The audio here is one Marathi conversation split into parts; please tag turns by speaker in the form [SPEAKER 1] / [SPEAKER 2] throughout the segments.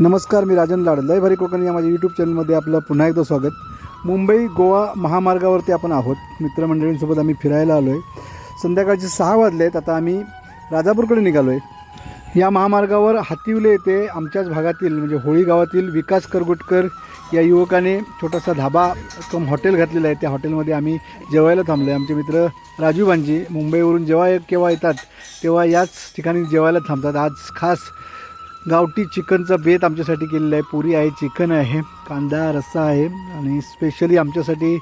[SPEAKER 1] नमस्कार मी राजन लाड. लय भारी कोकण या माझ्या यूट्यूब चॅनलमध्ये आपलं पुन्हा एकदा स्वागत. मुंबई गोवा महामार्गावरती आपण आहोत. मित्रमंडळींसोबत आम्ही फिरायला आलो आहे संध्याकाळचे सहा वाजले आहेत आता आम्ही राजापूरकडे निघालो आहे या महामार्गावर हातिवले येथे आमच्याच भागातील म्हणजे होळी गावातील विकास करगुटकर या युवकाने छोटासा धाबा कम हॉटेल घातलेला आहे. त्या हॉटेलमध्ये आम्ही जेवायला थांबलो आहे आमचे मित्र राजू भांजी मुंबईवरून जेव्हा केव्हा येतात तेव्हा याच ठिकाणी जेवायला थांबतात. आज खास गावठी चिकनचा बेत आमच्यासाठी केलेला आहे. पुरी आहे चिकन आहे कांदा रस्सा आहे आणि स्पेशली आमच्यासाठी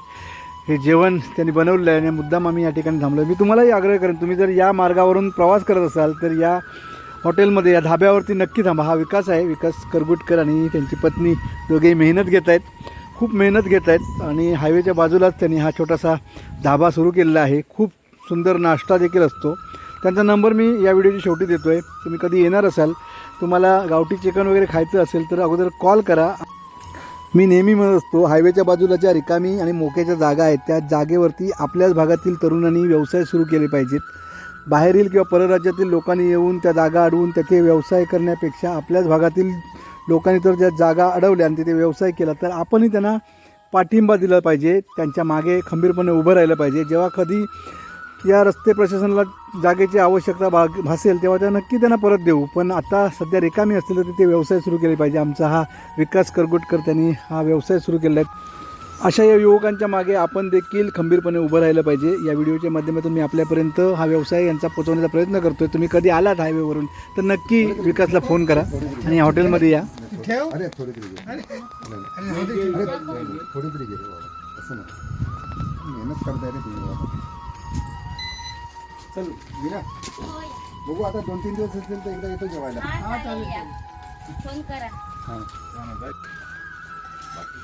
[SPEAKER 1] हे जेवण त्यांनी बनवलेलं आहे आणि मुद्दाम आम्ही या ठिकाणी थांबलो आहे. मी तुम्हालाही आग्रह करेन तुम्ही जर या मार्गावरून प्रवास करत असाल तर या हॉटेलमध्ये या धाब्यावरती नक्की थांबा. हा विकास आहे विकास करगुटकर आणि त्यांची पत्नी दोघेही मेहनत घेत आहेत खूप मेहनत घेत आहेत आणि हायवेच्या बाजूलाच त्यांनी हा छोटासा धाबा सुरू केलेला आहे. खूप सुंदर नाश्ता देखील असतो. त्यांचा नंबर मी या व्हिडिओची शेवटी देतो आहे तुम्ही कधी येणार असाल तुम्हाला गावठी चिकन वगैरे खायचं असेल तर अगोदर कॉल करा. मी नेहमी म्हणत असतो हायवेच्या बाजूला ज्या रिकामी आणि मोक्याच्या जागा आहेत त्या जागेवरती आपल्याच भागातील तरुणांनी व्यवसाय सुरू केले पाहिजेत. बाहेरील किंवा परराज्यातील लोकांनी येऊन त्या जागा अडवून त्याचे व्यवसाय करण्यापेक्षा आपल्याच भागातील लोकांनी तर ज्या जागा अडवल्या आणि तिथे व्यवसाय केला तर आपणही त्यांना पाठिंबा दिला पाहिजे. त्यांच्या मागे खंबीरपणे उभं राहिलं पाहिजे. जेव्हा कधी या रस्ते प्रशासनाला जागेची आवश्यकता भाग भासेल तेव्हा त्या नक्की त्यांना परत देऊ. पण आता सध्या रिकामी असतील तर तिथे व्यवसाय सुरू केले पाहिजे. आमचा हा विकास करगुटकर त्यांनी हा व्यवसाय सुरू केला आहे. अशा या युवकांच्या मागे आपण देखील खंबीरपणे उभं राहिलं पाहिजे. या व्हिडिओच्या माध्यमातून मी आपल्यापर्यंत हा व्यवसाय यांचा पोचवण्याचा प्रयत्न करतोय. तुम्ही कधी आलात हायवेवरून तर नक्की विकासला फोन करा आणि या हॉटेलमध्ये या.
[SPEAKER 2] अरे थोडी तरी घे. अरे. थोडी तरी घे. रे बाबा असं ना मेहनत चल विना बघू आता दोन तीन दिवस असतील तर एकदा इथं जेवायला.
[SPEAKER 3] हा चालेल फोन करा.
[SPEAKER 2] हां. बाकी